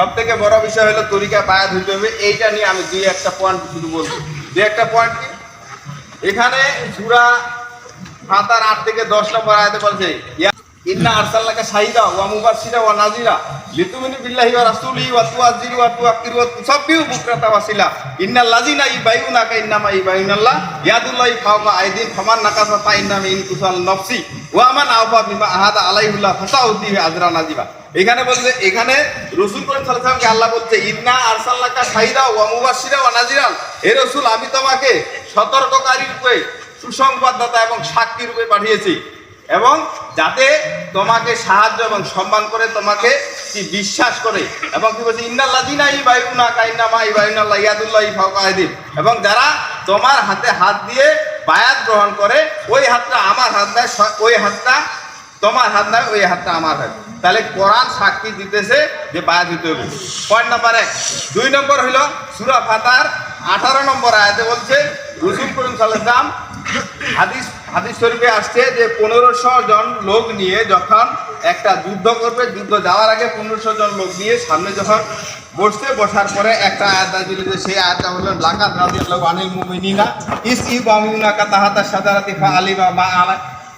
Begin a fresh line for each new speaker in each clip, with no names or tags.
সব থেকে বড় বিষয় হলো তরিকা বায়াত হইতে হবে, এইটা নিয়ে আমি দুই একটা পয়েন্ট শুধু বলব। দুই একটা পয়েন্ট কি? এখানে সুরা ফাতার আট থেকে দশ নম্বর আয়াতে বলছে ইন্না আরসাল্লাকা শাহিদা ওয়া মুবাশশিরা ওয়া নাযিরা লিতুমিনু বিল্লাহি ওয়া রাসূলিহি ওয়া তুআযিরু ওয়া তুআক্কিরু ওয়া তুসাব্বিহু বুকরাতা ওয়াসিলা। ইন্নাল লাযিনা ইবাইউনাকা ইন্নামা ইবাইউনাল্লাহ ইয়াদুল্লাহি ফাওকা আইদিন ফামান নাকাসা ফা ইন্নামা ইনকুসাল নফসি ওয়া মান আওফা বিমা আহাদা আলাইহুল্লাহ ফাসাউদ্দিহি আজরা নাজিবা এখানে বলছে, এখানে রসুল করিম সাল্লাল্লাহু আল্লাহ বলছে, ইন্না আরসাল্লাকা শাহিদা ওয়া মুবাশশিরা ওয়া নাযিরা। হে রাসূল আমি তোমাকে সতর্ককারী রূপে সুসংবাদদাতা এবং সাক্ষী রূপে পাঠিয়েছি। এবং যাতে তোমাকে সাহায্য এবং সম্মান করে, তোমাকে কি বিশ্বাস করে। এবং কি বলছে? ইন্নাল্লাযিনা ইবাইউনা কাইন্নামা ইবাইউনাল্লাহ ইয়াদুল্লাহ আইদিন। এবং যারা তোমার হাতে হাত দিয়ে বায়াত গ্রহণ করে, ওই হাতটা আমার হাত স- ওই হাতটা তোমার হাত নয়, ওই হাতটা আমার হাত। তাহলে কোরআন সাক্ষী দিতেছে যে বায়াত দিতে হবে। পয়েন্ট নাম্বার এক। দুই নম্বর হলো সুরা ফাতার আঠারো নম্বর আয়াতে বলছে, রসুল করিম সাল্লাম হাদিস হাদিস শরীফে আসছে যে পনেরোশো জন লোক নিয়ে যখন একটা যুদ্ধ করবে, যুদ্ধ যাওয়ার আগে পনেরোশো জন লোক নিয়ে সামনে যখন বসতে বসার পরে একটা আয়াত দিল যে সেই আয়াতটা হলো লাকাত রাদিয়াল্লাহু আনিল মুমিনিনা ইস ইবামিউনা কাতাহাতা সাদারাতি ফা আলিমা মা আলা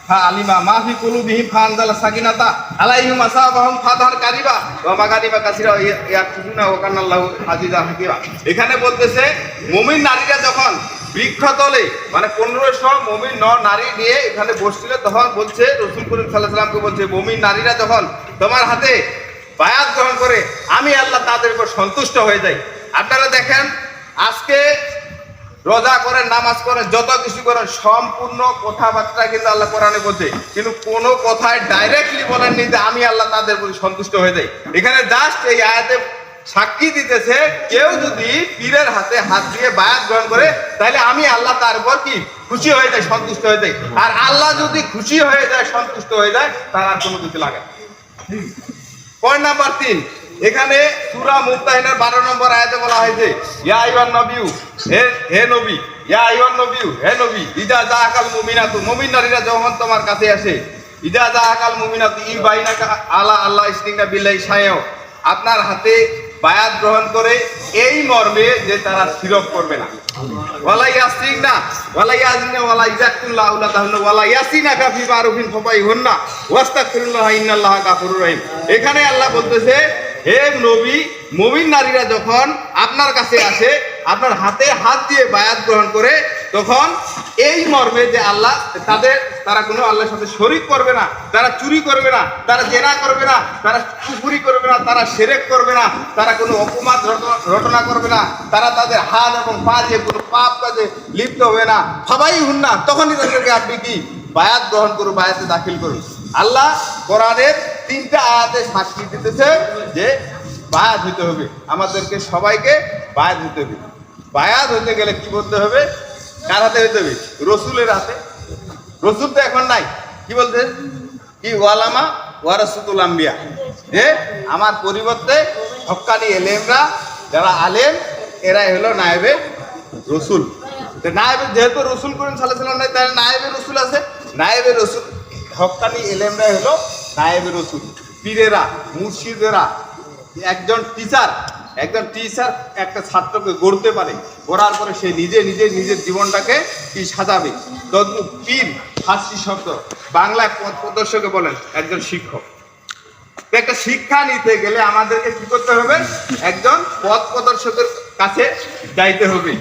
ফা আলিমা মা ফি কুলুবিহিম ফা আনজালা সাকিনাতা আলাইহিম আসাবাহুম ফাতহার কারিবা ওয়া মাগানিবা কাসিরা ইয়াকুতুনা ওয়া কানাল্লাহু আজিজা হাকিমা। এখানে বলতেছে, মুমিন নারীরা যখন বৃক্ষতলে মানে পনেরোশো মমিন ন নারী নিয়ে এখানে বসছিল, তখন বলছে, রসুল করিম সাল্লাহ বলছে, মমিন নারীরা যখন তোমার হাতে বায়াত গ্রহণ করে, আমি আল্লাহ তাদের উপর সন্তুষ্ট হয়ে যাই। আপনারা দেখেন, আজকে রোজা করেন, নামাজ করেন, যত কিছু করেন, সম্পূর্ণ কথাবার্তা কিন্তু আল্লাহ কোরআনে বলছে। কিন্তু কোনো কথায় ডাইরেক্টলি বলেননি যে আমি আল্লাহ তাদের প্রতি সন্তুষ্ট হয়ে যাই। এখানে জাস্ট এই আয়াতে সাক্ষী দিতেছে, কেউ যদি পীরের হাতে হাত দিয়ে বায়াত গ্রহণ করে তাহলে আমি আল্লাহ তার উপর কি? খুশি হয়ে যায় সন্তুষ্ট হয়ে যায় আর আল্লাহ যদি খুশি হয়ে যায়, সন্তুষ্ট হয়ে যায় তার আর কোনো কিছু লাগে পয়েন্ট নাম্বার তিন, এখানে সুরা মুক্তাহিনের বারো নম্বর আয়াতে বলা হয়েছে, ইয়া আইওয়ান নবিউ হে হে নবী, ইয়া আইওয়ান নবিউ হে নবী ইদা যা আকাল মুমিনাতু মুমিন নারীরা যখন তোমার কাছে আসে ইদা যা আকাল মুমিনাতু, ই বাইনাকা আলা আল্লাহ ইসতিকা বিল্লাহি সায়াও আপনার হাতে বায়াত গ্রহণ করে এই মর্মে যে তারা শিরক করবে না। ওয়ালা ইয়াসিন না ওয়ালা ইয়াজিনা ওয়ালা ইজাকুল্লাহ আউলা তাহলে ওয়ালা ইয়াসিনা কাফি মারুফিন ফবাই হন্না, ওয়াস্তাগফিরুল্লাহ ইন্নাল্লাহা গাফুরুর রহিম। এখানে আল্লাহ বলতেছে, হে নবী, মুমিন নারীরা যখন আপনার কাছে আসে, আপনার হাতে হাত দিয়ে বায়াত গ্রহণ করে, তখন এই মর্মে যে আল্লাহ তাদের তারা কোনো আল্লাহর সাথে শরিক করবে না, তারা চুরি করবে না, তারা জেনা করবে না, তারা কুপুরি করবে না, তারা সেরেক করবে না, তারা কোনো অপমান রট- রটনা করবে না, তারা তাদের হাত এবং পা দিয়ে কোনো পাপ কাজে লিপ্ত হবে না। সবাই হুন না তখনই তাদেরকে আপনি কি? বায়াত গ্রহণ করুন বায়াতে দাখিল করুন আল্লাহ কোরআনের তিনটা আয়াতে সাক্ষী দিতেছে যে বায়াত হইতে হবে। আমাদেরকে সবাইকে বায়াত হইতে হবে। বায়াত হইতে গেলে কি করতে হবে? কার হাতে হইতে হবে? রসুলের হাতে। রসুল তো এখন নাই। কি বলতে কি, ওয়ালামা? ওয়ারাসুতুল আম্বিয়া। যে আমার পরিবর্তে হক্কানি এলেমরা, যারা আলেম, এরাই হলো নায়েবে রসুল। নায়েবে, যেহেতু রসুল করেন সাল্লাহ সাল্লাম নাই, তাহলে নায়েবে রসুল আছে। নায়েবে রসুল হক্কানি এলেমরাই হলো নায়েবে রসুল। পীরেরা, মুর্শিদেরা, একজন টিচার একজন টিচার একটা ছাত্রকে গড়তে পারে। গড়ার পরে সে নিজে নিজে, নিজের জীবনটাকে কি সাজাবে। তদ্রুপ পীর ফার্সি শব্দ। বাংলায় পথ প্রদর্শকে বলেন একজন শিক্ষক। একটা শিক্ষা নিতে গেলে আমাদেরকে কি করতে হবে? একজন পথ প্রদর্শকের কাছে যাইতে হবে।